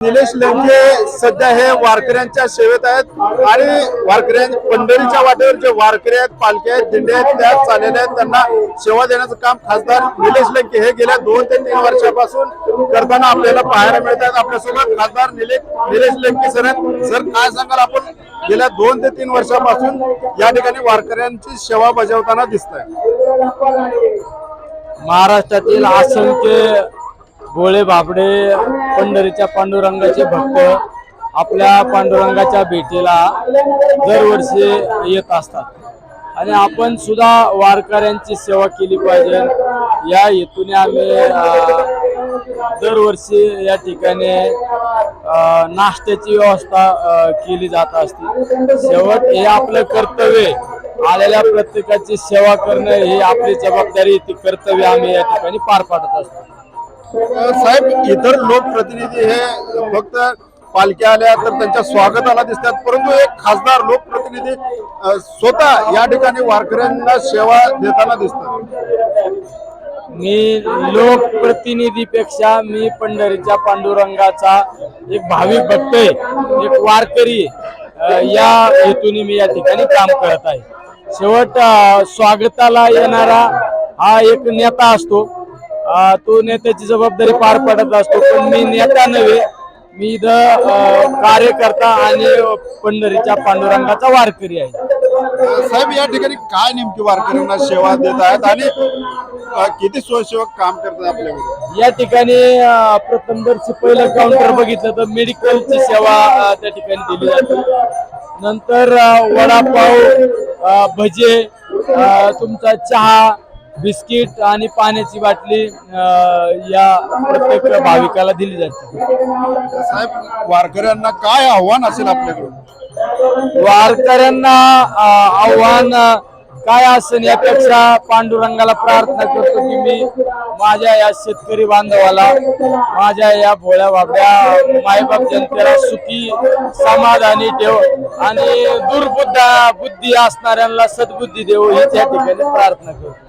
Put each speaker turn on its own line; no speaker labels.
निलेश लंके सध्या हे वारकऱ्यांच्या सेवेत आहेत आणि वारकऱ्यां पंढरीच्या वाटेवर जे वारकरी आहेत पालखी आहेत दिंडे आहेत त्या चाललेल्या आहेत त्यांना सेवा देण्याचं काम खासदार निलेश लेंके हे गेल्या दोन ते तीन वर्षापासून करताना आपल्याला पाहायला मिळत आहेत. आपल्यासोबत खासदार निलेश निलेश लेंके सर आहेत. सर काय सांगाल आपण? गेल्या दोन ते तीन वर्षापासून या ठिकाणी वारकऱ्यांची सेवा बजावताना दिसत आहे
महाराष्ट्रातील असंख्य गोळे बाबडे पंढरीच्या पांडुरंगाचे भक्त आपल्या पांडुरंगाच्या भेटीला दरवर्षी येत असतात. आणि आपण सुद्धा वारकऱ्यांची सेवा केली पाहिजे. या हेतूने आम्ही दरवर्षी या ठिकाणी नाश्त्याची व्यवस्था केली जात असते. शेवट हे आपलं कर्तव्य आलेल्या प्रत्येकाची सेवा करणं ही आपली जबाबदारी ती कर्तव्य आम्ही या ठिकाणी पार पाडत असतो.
साहेब इतर लोकप्रतिनिधी हे फक्त पालख्या आल्या तर त्यांच्या स्वागताला दिसतात परंतु एक खासदार लोकप्रतिनिधी स्वतः या ठिकाणी वारकऱ्यांना सेवा देताना दिसतात.
मी लोकप्रतिनिधीपेक्षा मी पंढरीच्या पांडुरंगाचा एक भाविक भक्त आहे एक वारकरी या हेतूने मी या ठिकाणी काम करत आहे. शेवट स्वागताला येणारा हा एक नेता असतो. तो नेत्याची जबाबदारी पार पडत असतो पण मी नेता नव्हे. मी इथं कार्यकर्ता आणि पंढरीच्या पांडुरंगाचा वारकरी आहे.
साहेब या ठिकाणी काय नेमकी वारकऱ्यांना सेवा देत आहेत आणि किती स्वयंसेवक काम करतात आपल्याकडे?
या ठिकाणी प्रथम जर पहिलं काउंटर बघितलं तर मेडिकलची सेवा त्या ठिकाणी दिली जाते. नंतर वडापाव भजे तुमचा चहा बिस्किट आणि पाण्याची बाटली या प्रत्येक भाविकाला दिली जाते.
साहेब वारकऱ्यांना काय आव्हान असेल आपल्याकडून?
वारकऱ्यांना आव्हान काय असेल यापेक्षा पांडुरंगाला प्रार्थना करतो की मी माझ्या या शेतकरी बांधवाला माझ्या या भोळ्या बाबड्या मायबाप जनतेला सुखी समाधानी ठेव आणि दुर्बुद्धा बुद्धी असणाऱ्यांना सद्बुद्धी देव हीच या ठिकाणी प्रार्थना करतो.